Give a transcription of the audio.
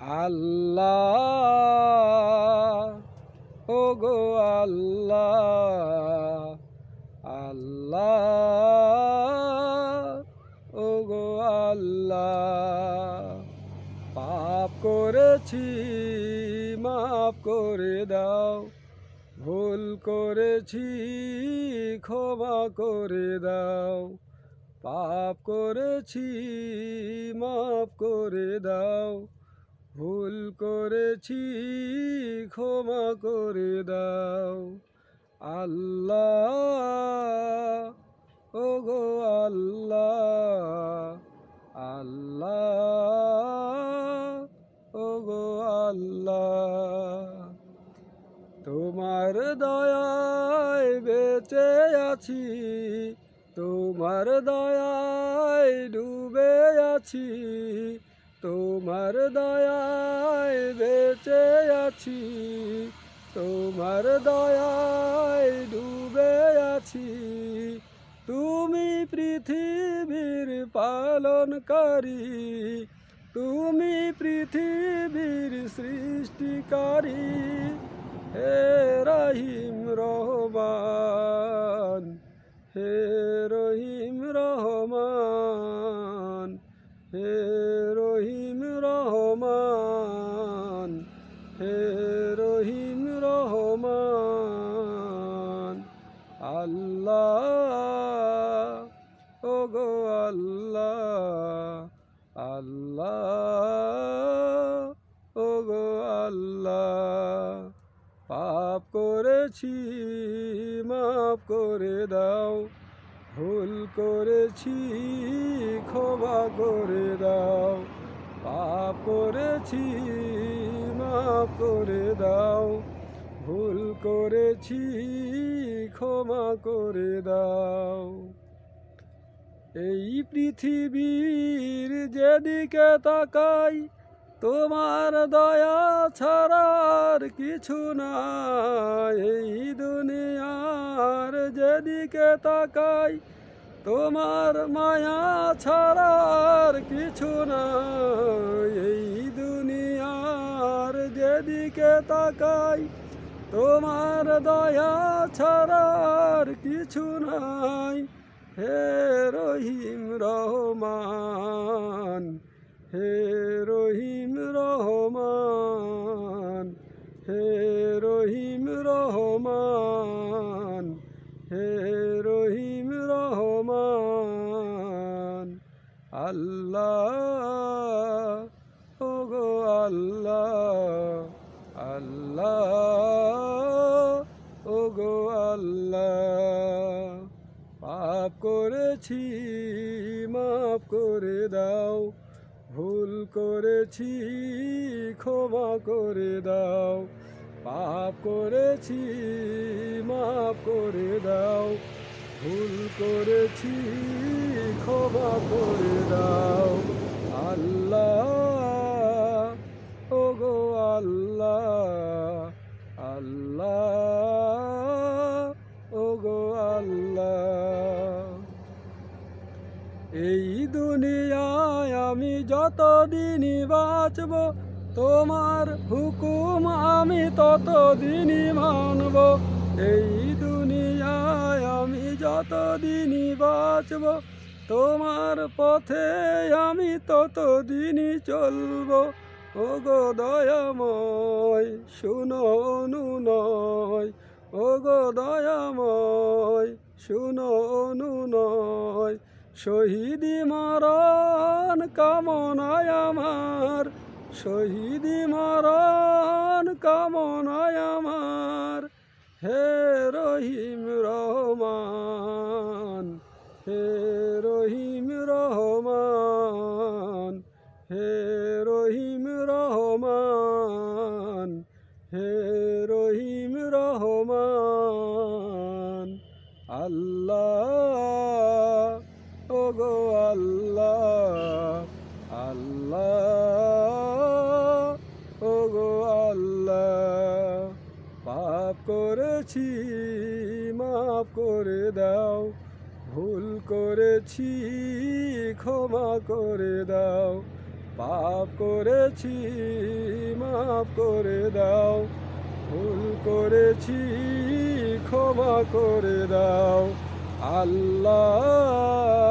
আল্লাহ ও গো আল্লাহ আল্লাহ ও গো আল্লাহ, পাপ করেছি, মাফ করে দাও, ভুল করেছি, ক্ষমা করে দাও, পাপ করেছি, মাফ করে দাও ভুল করেছি, ক্ষমা করে দাও। আল্লাহ ও গো আল্লাহ আল্লাহ ও গো আল্লাহ। তোমার দয়ায় বেঁচে আছি, তোমার দয়ায় ডুবে আছি তোমার দয়ায় বেঁচে আছি, তোমার দয়ায় ডুবে আছি। তুমি পৃথিবীর পালনকারী, তুমি পৃথিবীর সৃষ্টিকারী। হে রহিম রহমান। রহিম রহমান। আল্লাহ ও গো আল্লাহ আল্লাহ ও গো আল্লাহ, পাপ করেছি, মাফ করে দাও। ভুল করেছি, ক্ষমা করে দাও। পাপ করেছি, মাফ করে দাও। ভুল করেছি, ক্ষমা করে দাও। এই পৃথিবীর যেদিকে তাকাই, তোমার দয়া ছাড়ার কিছু না এই দুনিয়ার যেদিকে তাকাই তোমার মায়া ছাড়ার কিছু নাই। এই দুনিয়ার যেদিকে তাকাই, তোমার দয়া ছাড়ার কিছু নাই। হে রহিম রহমান, হে রহিম রহমান, হে রহিম রহমান, হে আল্লাহ ও গো আল্লাহ আল্লাহ ও গো আল্লাহ পাপ করেছি, মাফ করে দাও, ভুল করেছি, ক্ষমা করে দাও, পাপ করেছি, মাফ করে দাও, ভুল করেছি, ক্ষমা করে আল্লাহ। এই দুনিয়ায় আমি যতদিনই বাঁচব, তোমার হুকুম আমি ততদিনই মানব। এই দুনিয়ায় আমি যতদিনই বাঁচব, তোমার পথে আমি ততদিনই চলব। ও গো দয়াময়, শুনো অনুনয় ও গো দয়াময়, শুনো অনুনয়, শহীদি মরণ কামনায় আমার, শহীদি মরণ কামনায় আমার, হে রহিম রহমান, হে রহিম রহমান, হে রহিম রহমান। হে রহিম রহমান, আল্লাহ ও গো আল্লাহ আল্লাহ ও গো আল্লাহ, পাপ করেছি, মাফ করে দাও, ভুল করেছি, ক্ষমা করে দাও। পাপ করেছি মাফ করে দাও। ভুল করেছি ক্ষমা করে দাও। আল্লাহ